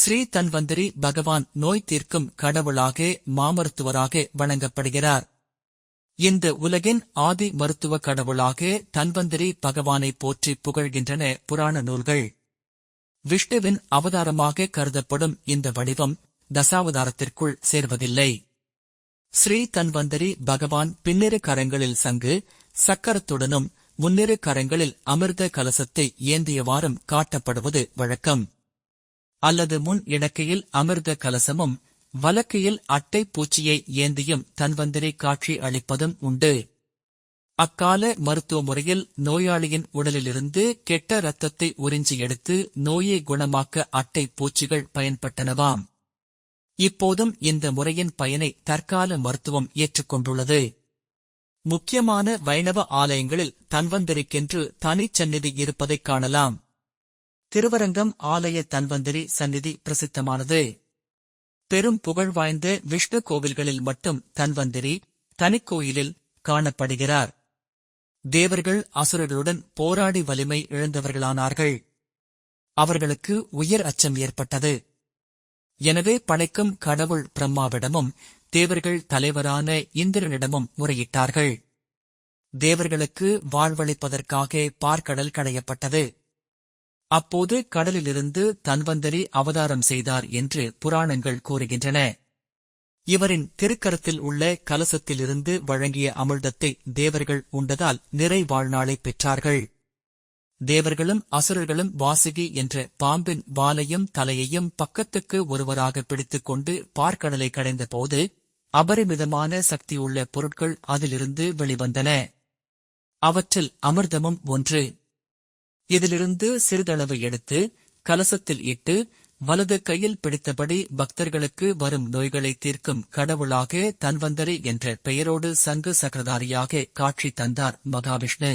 ஸ்ரீ தன்வந்திரி பகவான் நோய் தீர்க்கும் கடவுளாக மாமருத்துவராக வணங்கப்படுகிறார். இந்த உலகின் ஆதி மருத்துவ கடவுளாக தன்வந்திரி பகவானை போற்றி புகழ்கின்றன புராண நூல்கள். விஷ்ணுவின் அவதாரமாக கருதப்படும் இந்த வடிவம் தசாவதாரத்திற்குள் சேர்வதில்லை. ஸ்ரீ தன்வந்தரி பகவான் பின்னிரு கரங்களில் சங்கு சக்கரத்துடனும் முன்னிரு கரங்களில் அமிர்த கலசத்தை ஏந்தியவாறும் காட்டப்படுவது வழக்கம். அல்லது முன் இடக்கையில் அமிர்த கலசமும் வலக்கையில் அட்டை பூச்சியை ஏந்தியும் தன்வந்திரி காட்சி அளிப்பதும் உண்டு. அக்கால மருத்துவ முறையில் நோயாளியின் உடலிலிருந்து கெட்ட இரத்தத்தை உறிஞ்சி எடுத்து நோயை குணமாக்க அட்டை பூச்சிகள் பயன்பட்டனவாம். இப்போதும் இந்த முறையின் பயனை தற்கால மருத்துவம் ஏற்றுக்கொண்டுள்ளது. முக்கியமான வைணவ ஆலயங்களில் தன்வந்தரிக்கென்று தனிச்சந்நிதி இருப்பதைக் காணலாம். திருவரங்கம் ஆலய தன்வந்திரி சந்நிதி பிரசித்தமானது. பெரும் புகழ் வாய்ந்த விஷ்ணு கோவில்களில் மட்டும் தன்வந்திரி தனிக்கோயிலில் காணப்படுகிறார். தேவர்கள் அசுரர்களுடன் போராடி வலிமை இழந்தவர்களானார்கள். அவர்களுக்கு உயர் அச்சம் ஏற்பட்டது. எனவே படைக்கும் கடவுள் பிரம்மாவிடமும் தேவர்கள் தலைவரான இந்திரனிடமும் முறையிட்டார்கள். தேவர்களுக்கு வாழ்வளிப்பதற்காக பார்க்கடல் கடையப்பட்டது. அப்போது கடலிலிருந்து தன்வந்தரி அவதாரம் செய்தார் என்று புராணங்கள் கூறுகின்றன. இவரின் திருக்கரத்தில் உள்ள கலசத்திலிருந்து வழங்கிய அமிர்தத்தை தேவர்கள் உண்டதால் நிறை வாழ்நாளை பெற்றார்கள். தேவர்களும் அசுரர்களும் வாசுகி என்ற பாம்பின் வாலையும் தலையையும் பக்கத்துக்கு ஒருவராக பிடித்துக் கொண்டு பார்க்கடலை கடைந்த போது அபரிமிதமான சக்தியுள்ள பொருட்கள் அதிலிருந்து வெளிவந்தன. அவற்றில் அமிர்தமும் ஒன்று. இதிலிருந்து சிறிதளவு எடுத்து கலசத்தில் இட்டு வலது கையில் பிடித்தபடி பக்தர்களுக்கு வரும் நோய்களை தீர்க்கும் கடவுளாக தன்வந்தரி என்ற பெயரோடு சங்கு சக்கரதாரியாக காட்சி தந்தார் மகாவிஷ்ணு.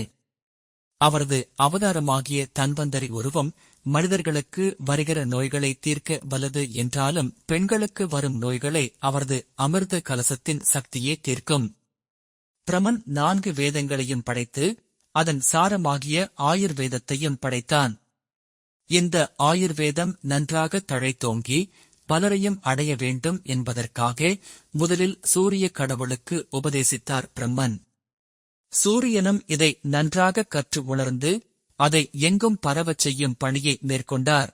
அவரது அவதாரமாகிய தன்வந்தரி உருவம் மனிதர்களுக்கு வருகிற நோய்களை தீர்க்க வல்லது என்றாலும் பெண்களுக்கு வரும் நோய்களை அவரது அமிர்த கலசத்தின் சக்தியே தீர்க்கும். பிரமன் நான்கு வேதங்களையும் படைத்து அதன் சாரமாகிய ஆயுர்வேதத்தையும் படைத்தான். இந்த ஆயுர்வேதம் நன்றாக தழைத்தோங்கி பலரையும் அடைய வேண்டும் என்பதற்காக முதலில் சூரிய கடவுளுக்கு உபதேசித்தார் பிரம்மன். சூரியனும் இதை நன்றாக கற்று உணர்ந்து அதை எங்கும் பரவச் செய்யும் பணியை மேற்கொண்டார்.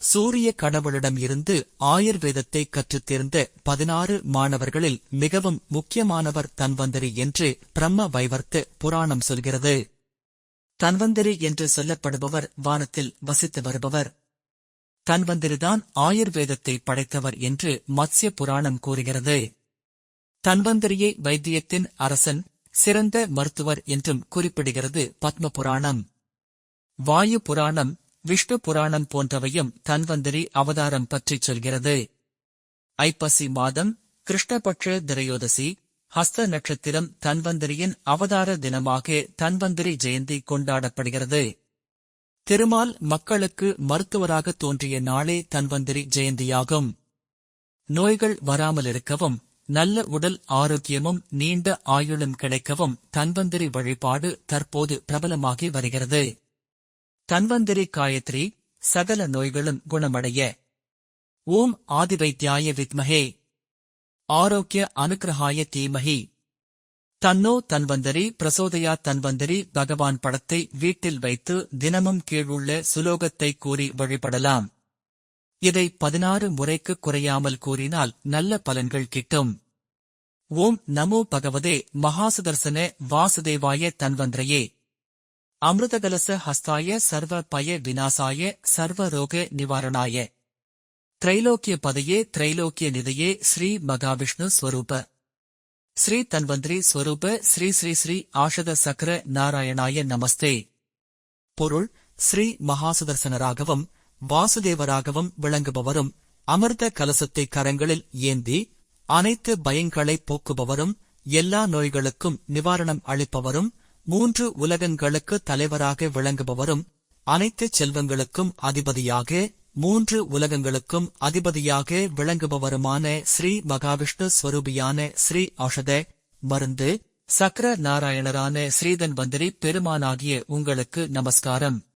சூரிய கடவுளிடம் இருந்து ஆயுர்வேதத்தை கற்றுத் தேர்ந்த பதினாறு மாணவர்களில் மிகவும் முக்கியமானவர் தன்வந்தரி என்று பிரம்ம வைவர்த்து புராணம் சொல்கிறது. தன்வந்தரி என்று சொல்லப்படுபவர் வானத்தில் வசித்து வருபவர். தன்வந்திரிதான் ஆயுர்வேதத்தை படைத்தவர் என்று மத்ய புராணம் கூறுகிறது. தன்வந்திரியை வைத்தியத்தின் அரசன் சிறந்த மருத்துவர் என்றும் குறிப்பிடுகிறது பத்ம புராணம். வாயு புராணம் விஷ்ணு புராணம் போன்றவையும் தன்வந்திரி அவதாரம் பற்றிச் சொல்கிறது. ஐப்பசி மாதம் கிருஷ்ணபட்ச திரையோதசி ஹஸ்த நட்சத்திரம் தன்வந்திரியின் அவதார தினமாக தன்வந்திரி ஜெயந்தி கொண்டாடப்படுகிறது. திருமால் மக்களுக்கு மருத்துவராக தோன்றிய நாளே தன்வந்திரி ஜெயந்தியாகும். நோய்கள் வராமல் இருக்கவும் நல்ல உடல் ஆரோக்கியமும் நீண்ட ஆயுளும் கிடைக்கவும் தன்வந்திரி வழிபாடு தற்போது பிரபலமாகி வருகிறது. தன்வந்திரி காயத்ரி சகல நோய்களும் குணமடைய. ஓம் ஆதிவைத்தியாய வித்மஹே. ஆரோக்கிய அனுக்கிரகாய தீமஹி. தன்னோ தன்வந்தரி பிரசோதயா தன்வந்தரி பகவான் படத்தை வீட்டில் வைத்து தினமும் கீழுள்ள சுலோகத்தை கூறி வழிபடலாம். இதை பதினாறு முறைக்கு குறையாமல் கூறினால் நல்ல பலன்கள் கிட்டும். ஓம் நமோ பகவதே மகாசுதர்சன வாசுதேவாய தன்வந்திரையே. அமிர்தகலச ஹஸ்தாய சர்வ பய விநாசாய சர்வ ரோக நிவாரணாய திரைலோக்கிய பதையே திரைலோக்கிய நிதையே ஸ்ரீ மகாவிஷ்ணு ஸ்வரூப ஸ்ரீ தன்வந்திரி ஸ்வரூப ஸ்ரீ ஸ்ரீ ஸ்ரீ ஆஷத சக்கர நாராயணாய நமஸ்தே பொருள் ஸ்ரீ மகாசுதர்சனராகவும் வாசுதேவராகவும் விளங்குபவரும் அமிர்த கலசத்தை கரங்களில் ஏந்தி அனைத்து பயங்களை போக்குபவரும் எல்லா நோய்களுக்கும் நிவாரணம் அளிப்பவரும் மூன்று உலகங்களுக்கு தலைவராக விளங்குபவரும் அனைத்து செல்வங்களுக்கும் அதிபதியாக மூன்று உலகங்களுக்கும் அதிபதியாக விளங்குபவருமான ஸ்ரீ மகாவிஷ்ணு ஸ்வரூபியான ஸ்ரீ ஔஷத மருந்து சக்கர நாராயணரான ஸ்ரீதன் வந்திரி பெருமானாகிய உங்களுக்கு நமஸ்காரம்.